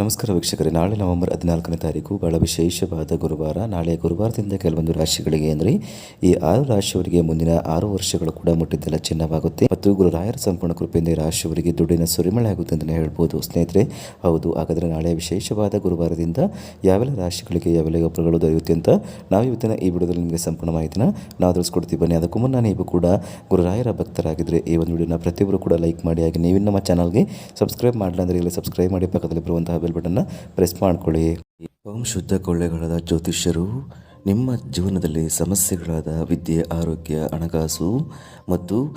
ನಮಸ್ಕಾರ ವೀಕ್ಷಕರೇ. ನಾಳೆ ನವೆಂಬರ್ ಹದಿನಾಲ್ಕನೇ ತಾರೀಕು ಬಹಳ ವಿಶೇಷವಾದ ಗುರುವಾರ. ನಾಳೆ ಗುರುವಾರದಿಂದ ಕೆಲವೊಂದು ರಾಶಿಗಳಿಗೆ ಅಂದರೆ ಈ ಆರು ರಾಶಿಯವರಿಗೆ ಮುಂದಿನ ಆರು ವರ್ಷಗಳು ಕೂಡ ಮುಟ್ಟಿದ್ದೆಲ್ಲ ಚಿನ್ನವಾಗುತ್ತೆ. ಮತ್ತು ಗುರುರಾಯರ ಸಂಪೂರ್ಣ ಕೃಪೆಯಿಂದ ರಾಶಿಯವರಿಗೆ ದುಡ್ಡಿನ ಸುರಿಮಳೆ ಆಗುತ್ತೆ ಅಂತಲೇ ಹೇಳ್ಬೋದು. ಸ್ನೇಹಿತರೆ, ಹೌದು. ಹಾಗಾದರೆ ನಾಳೆ ವಿಶೇಷವಾದ ಗುರುವಾರದಿಂದ ಯಾವೆಲ್ಲ ರಾಶಿಗಳಿಗೆ ಯಾವೆಲ್ಲ ಗೊಬ್ಬರಗಳು ದೊರೆಯುತ್ತೆ ಅಂತ ನಾವು ಇವತ್ತಿನ ಈ ವಿಡಿಯೋದಲ್ಲಿ ನಿಮಗೆ ಸಂಪೂರ್ಣ ಮಾಹಿತಿನ ನಾವು ತಿಳಿಸ್ಕೊಡ್ತೀವಿ. ಬನ್ನಿ, ಅದಕ್ಕೂ ಮುನ್ನ ನೀವು ಕೂಡ ಗುರುರಾಯರ ಭಕ್ತರಾಗಿದ್ದರೆ ಈ ಒಂದು ವಿಡಿಯೋನ ಪ್ರತಿಯೊಬ್ಬರು ಕೂಡ ಲೈಕ್ ಮಾಡಿ, ಹಾಗೆ ನೀವು ನಮ್ಮ ಚಾನಲ್ಗೆ ಸಬ್ಸ್ಕ್ರೈಬ್ ಮಾಡಲ್ಲ ಅಂದರೆ ಇಲ್ಲಿ ಸಬ್ಸ್ಕ್ರೈಬ್ ಮಾಡಿ ಪಕ್ಕದಲ್ಲಿ ಬರುವಂತಹ ಬೆಲ್ ಬಟನ್ನ ಪ್ರೆಸ್ ಮಾಡ್ಕೊಳ್ಳಿ. ಓಂ ಶುದ್ಧ ಕೊಳ್ಳೆಗಳಾದ ಜ್ಯೋತಿಷ್ಯರು, ನಿಮ್ಮ ಜೀವನದಲ್ಲಿ ಸಮಸ್ಯೆಗಳಾದ ವಿದ್ಯೆ, ಆರೋಗ್ಯ, ಹಣಕಾಸು ಮತ್ತು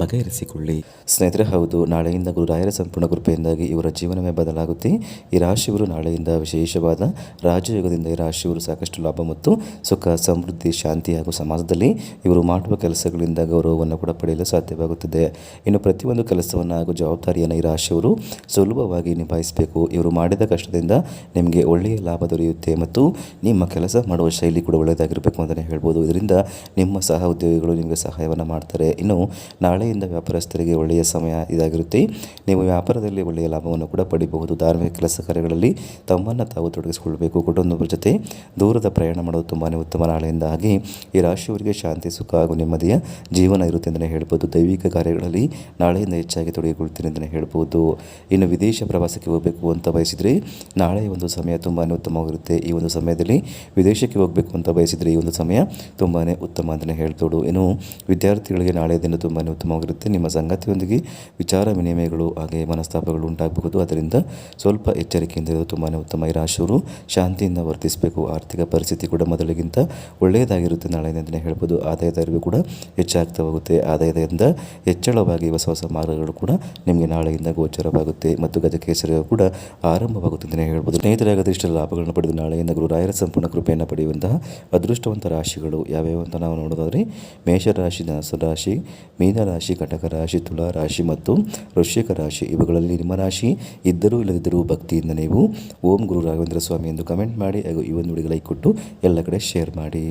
ಬಗೆಹರಿಸಿಕೊಳ್ಳಿ. ಸ್ನೇಹಿತರೆ, ಹೌದು, ನಾಳೆಯಿಂದ ಗುರುರಾಯರ ಸಂಪೂರ್ಣ ಕೃಪೆಯಿಂದಾಗಿ ಇವರ ಜೀವನವೇ ಬದಲಾಗುತ್ತೆ. ಈ ರಾಶಿಯವರು ನಾಳೆಯಿಂದ ವಿಶೇಷವಾದ ರಾಜಯೋಗದಿಂದ ಈ ರಾಶಿಯವರು ಸಾಕಷ್ಟು ಲಾಭ ಮತ್ತು ಸುಖ, ಸಮೃದ್ಧಿ, ಶಾಂತಿ ಹಾಗೂ ಸಮಾಜದಲ್ಲಿ ಇವರು ಮಾಡುವ ಕೆಲಸಗಳಿಂದ ಗೌರವವನ್ನು ಕೂಡ ಪಡೆಯಲು ಸಾಧ್ಯವಾಗುತ್ತದೆ. ಇನ್ನು ಪ್ರತಿಯೊಂದು ಕೆಲಸವನ್ನು ಹಾಗೂ ಜವಾಬ್ದಾರಿಯನ್ನು ಈ ರಾಶಿಯವರು ಸುಲಭವಾಗಿ ನಿಭಾಯಿಸಬೇಕು. ಇವರು ಮಾಡಿದ ಕಷ್ಟದಿಂದ ನಿಮಗೆ ಒಳ್ಳೆಯ ಲಾಭ ದೊರೆಯುತ್ತೆ ಮತ್ತು ನಿಮ್ಮ ಕೆಲಸ ಮಾಡುವ ಶೈಲಿ ಕೂಡ ಒಳ್ಳೆಯದಾಗಿರಬೇಕು ಅಂತಲೇ ಹೇಳ್ಬೋದು. ಇದರಿಂದ ನಿಮ್ಮ ಸಹ ಉದ್ಯೋಗಿಗಳು ನಿಮಗೆ ಸಹಾಯವನ್ನು ಮಾಡ್ತಾರೆ. ಇನ್ನು ನಾಳೆಯಿಂದ ವ್ಯಾಪಾರಸ್ಥರಿಗೆ ಒಳ್ಳೆಯ ಸಮಯ ಇದಾಗಿರುತ್ತೆ. ನೀವು ವ್ಯಾಪಾರದಲ್ಲಿ ಒಳ್ಳೆಯ ಲಾಭವನ್ನು ಕೂಡ ಪಡಿಬಹುದು. ಧಾರ್ಮಿಕ ಕೆಲಸ ಕಾರ್ಯಗಳಲ್ಲಿ ತಮ್ಮನ್ನು ತಾವು ತೊಡಗಿಸಿಕೊಳ್ಳಬೇಕು ಕುಟುಂಬದ ಜೊತೆ ದೂರದ ಪ್ರಯಾಣ ಮಾಡೋದು ತುಂಬಾ ಉತ್ತಮ. ನಾಳೆಯಿಂದ ಹಾಗೆ ಈ ರಾಶಿಯವರಿಗೆ ಶಾಂತಿ, ಸುಖ ಹಾಗೂ ನೆಮ್ಮದಿಯ ಜೀವನ ಇರುತ್ತೆ ಅಂತಲೇ ಹೇಳ್ಬೋದು. ದೈವಿಕ ಕಾರ್ಯಗಳಲ್ಲಿ ನಾಳೆಯಿಂದ ಹೆಚ್ಚಾಗಿ ತೊಡಗಿಕೊಳ್ತೀನಿ ಅಂತಲೇ ಹೇಳ್ಬೋದು. ಇನ್ನು ವಿದೇಶ ಪ್ರವಾಸಕ್ಕೆ ಹೋಗಬೇಕು ಅಂತ ಬಯಸಿದರೆ ನಾಳೆ ಒಂದು ಸಮಯ ತುಂಬಾ ಉತ್ತಮವಾಗಿರುತ್ತೆ. ಈ ಒಂದು ಸಮಯದಲ್ಲಿ ವಿದೇಶಕ್ಕೆ ಹೋಗಬೇಕು ಅಂತ ಬಯಸಿದರೆ ಈ ಒಂದು ಸಮಯ ತುಂಬಾ ಉತ್ತಮ ಅಂತಲೇ ಹೇಳ್ಬೋದು. ಇನ್ನು ವಿದ್ಯಾರ್ಥಿಗಳಿಗೆ ನಾಳೆಯ ದಿನ ತುಂಬಾ ಉತ್ತಮವಾಗಿರುತ್ತೆ. ನಿಮ್ಮ ಸಂಗತಿಯೊಂದಿಗೆ ವಿಚಾರ ವಿನಿಮಯಗಳು ಹಾಗೆ ಮನಸ್ತಾಪಗಳು ಉಂಟಾಗಬಹುದು. ಅದರಿಂದ ಸ್ವಲ್ಪ ಎಚ್ಚರಿಕೆಯಿಂದ ಇರೋದು ತುಂಬಾ ಉತ್ತಮ. ಈ ರಾಶಿಯವರು ಶಾಂತಿಯಿಂದ ವರ್ತಿಸಬೇಕು. ಆರ್ಥಿಕ ಪರಿಸ್ಥಿತಿ ಕೂಡ ಮೊದಲಿಗಿಂತ ಒಳ್ಳೆಯದಾಗಿರುತ್ತೆ ನಾಳೆ ಅಂತಲೇ ಹೇಳ್ಬೋದು. ಆದಾಯದ ಅರಿವು ಕೂಡ ಹೆಚ್ಚಾಗ್ತಾ ಹೋಗುತ್ತೆ ಆದಾಯದಿಂದ ಹೆಚ್ಚಳವಾಗಿ ಹೊಸ ಹೊಸ ಮಾರ್ಗಗಳು ಕೂಡ ನಿಮಗೆ ನಾಳೆಯಿಂದ ಗೋಚರವಾಗುತ್ತೆ ಮತ್ತು ಗಜಕೇಸರಿ ಕೂಡ ಆರಂಭವಾಗುತ್ತೆ ಅಂತಲೇ ಹೇಳ್ಬೋದು. ಸ್ನೇಹಿತರಾಗದ ಇಷ್ಟ ಲಾಭಗಳನ್ನು ಪಡೆದು ನಾಳೆಯಿಂದ ಗುರುರಾಯರ ಸಂಪೂರ್ಣ ಕೃಪೆಯನ್ನು ಪಡೆಯುವಂತಹ ಅದೃಷ್ಟವಂತ ರಾಶಿಗಳು ಯಾವ್ಯಾವ ಅಂತ ನಾವು ನೋಡೋದಾದರೆ ಮೇಷರಾಶಿ ಧನಸು ರಾಶಿ ಮೀನರಾಶಿ ಕಟಕ ರಾಶಿ, ತುಲಾ ರಾಶಿ ಮತ್ತು ವೃಶ್ಚಿಕ ರಾಶಿ ಇವುಗಳಲ್ಲಿ ನಿಮ್ಮ ರಾಶಿ ಇದ್ದರೂ ಇಲ್ಲದಿದ್ದರೂ ಭಕ್ತಿಯಿಂದ ನೀವು ಓಂ ಗುರು ರಾಘವೇಂದ್ರ ಸ್ವಾಮಿ ಎಂದು ಕಮೆಂಟ್ ಮಾಡಿ ಹಾಗೂ ಈ ಒಂದು ಲೈಕ್ ಕೊಟ್ಟು ಎಲ್ಲ ಕಡೆ ಶೇರ್ ಮಾಡಿ.